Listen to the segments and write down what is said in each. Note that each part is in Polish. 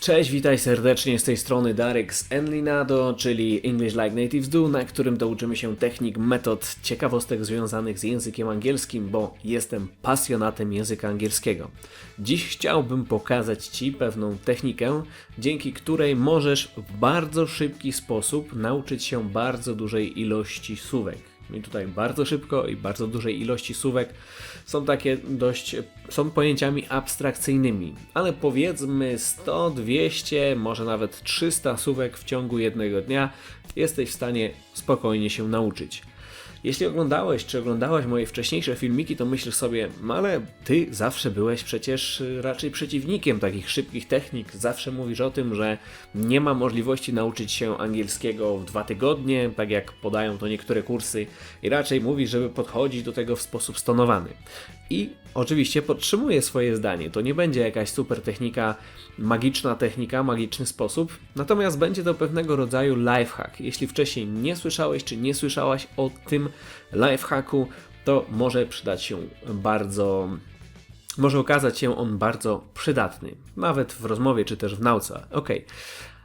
Cześć, witaj serdecznie z tej strony Darek z Enlinado, czyli English Like Natives Do, na którym douczymy się technik, metod, ciekawostek związanych z językiem angielskim, bo jestem pasjonatem języka angielskiego. Dziś chciałbym pokazać Ci pewną technikę, dzięki której możesz w bardzo szybki sposób nauczyć się bardzo dużej ilości słówek. I tutaj bardzo szybko i bardzo dużej ilości słówek są takie dość, są pojęciami abstrakcyjnymi, ale powiedzmy 100, 200, może nawet 300 słówek w ciągu jednego dnia jesteś w stanie spokojnie się nauczyć. Jeśli oglądałeś czy oglądałaś moje wcześniejsze filmiki, to myślisz sobie, "No ale ty zawsze byłeś przecież y, raczej przeciwnikiem takich szybkich technik. Zawsze mówisz o tym, że nie ma możliwości nauczyć się angielskiego w dwa tygodnie, tak jak podają to niektóre kursy, i raczej mówisz, żeby podchodzić do tego w sposób stonowany. I oczywiście podtrzymuję swoje zdanie. To nie będzie jakaś super technika, magiczna technika, magiczny sposób, natomiast będzie to pewnego rodzaju lifehack. Jeśli wcześniej nie słyszałeś czy nie słyszałaś o tym lifehacku, to może przydać się bardzo może okazać się on bardzo przydatny, nawet w rozmowie czy też w nauce. Ok,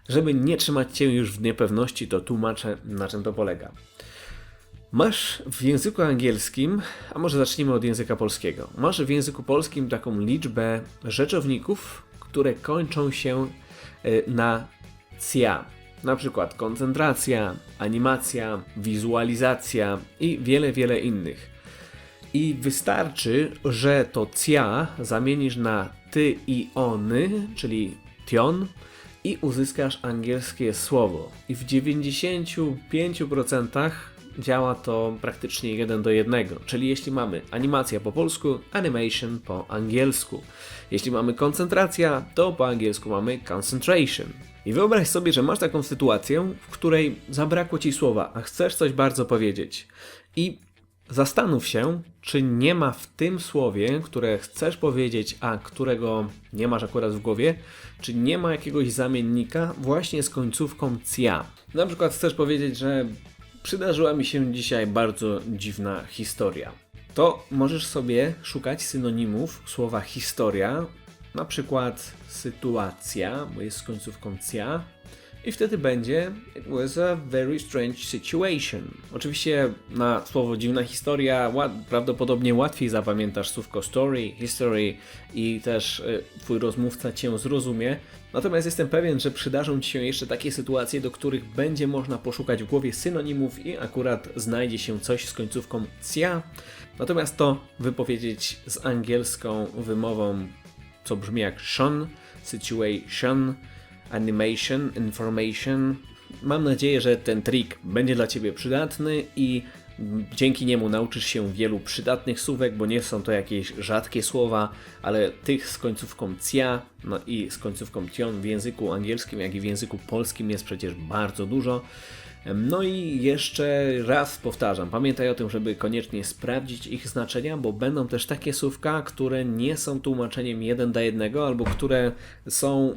żeby nie trzymać Cię już w niepewności, to tłumaczę na czym to polega. Masz w języku angielskim, a może zacznijmy od języka polskiego. Masz w języku polskim taką liczbę rzeczowników, które kończą się y, na cia. Na przykład koncentracja, animacja, wizualizacja i wiele, wiele innych. I wystarczy, że to cia zamienisz na ty i ony, czyli tion, i uzyskasz angielskie słowo. I w 95% działa to praktycznie jeden do jednego. Czyli jeśli mamy animacja po polsku, animation po angielsku. Jeśli mamy koncentracja, to po angielsku mamy concentration. I wyobraź sobie, że masz taką sytuację, w której zabrakło ci słowa, a chcesz coś bardzo powiedzieć. I Zastanów się, czy nie ma w tym słowie, które chcesz powiedzieć, a którego nie masz akurat w głowie, czy nie ma jakiegoś zamiennika właśnie z końcówką cia. Na przykład chcesz powiedzieć, że przydarzyła mi się dzisiaj bardzo dziwna historia. To możesz sobie szukać synonimów słowa historia, na przykład sytuacja, bo jest z końcówką cia, i wtedy będzie It was a very strange situation. Oczywiście na słowo dziwna historia ład, prawdopodobnie łatwiej zapamiętasz słówko story, history i też y, twój rozmówca cię zrozumie. Natomiast jestem pewien, że przydarzą ci się jeszcze takie sytuacje, do których będzie można poszukać w głowie synonimów i akurat znajdzie się coś z końcówką cia. Natomiast to wypowiedzieć z angielską wymową, co brzmi jak shun, situation, animation, information. Mam nadzieję, że ten trik będzie dla Ciebie przydatny i dzięki niemu nauczysz się wielu przydatnych słówek, bo nie są to jakieś rzadkie słowa, ale tych z końcówką cia no i z końcówką tion w języku angielskim, jak i w języku polskim jest przecież bardzo dużo. No i jeszcze raz powtarzam, pamiętaj o tym, żeby koniecznie sprawdzić ich znaczenia, bo będą też takie słówka, które nie są tłumaczeniem jeden do jednego, albo które są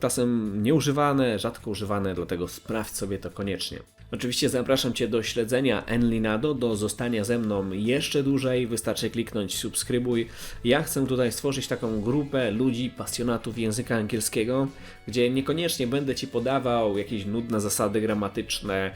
czasem nieużywane, rzadko używane, dlatego sprawdź sobie to koniecznie. Oczywiście zapraszam Cię do śledzenia Enlinado, do zostania ze mną jeszcze dłużej. Wystarczy kliknąć subskrybuj. Ja chcę tutaj stworzyć taką grupę ludzi, pasjonatów języka angielskiego, gdzie niekoniecznie będę Ci podawał jakieś nudne zasady gramatyczne,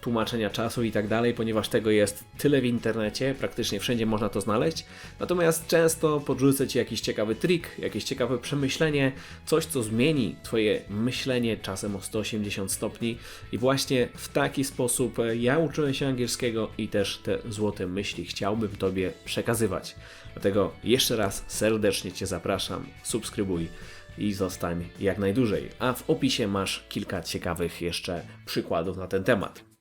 tłumaczenia czasu i tak dalej, ponieważ tego jest tyle w internecie, praktycznie wszędzie można to znaleźć. Natomiast często podrzucę Ci jakiś ciekawy trik, jakieś ciekawe przemyślenie, coś co zmieni Twoje myślenie czasem o 180 stopni i właśnie w taki sposób ja uczyłem się angielskiego i też te złote myśli chciałbym Tobie przekazywać. Dlatego jeszcze raz serdecznie Cię zapraszam, subskrybuj i zostań jak najdłużej. A w opisie masz kilka ciekawych jeszcze przykładów na ten temat.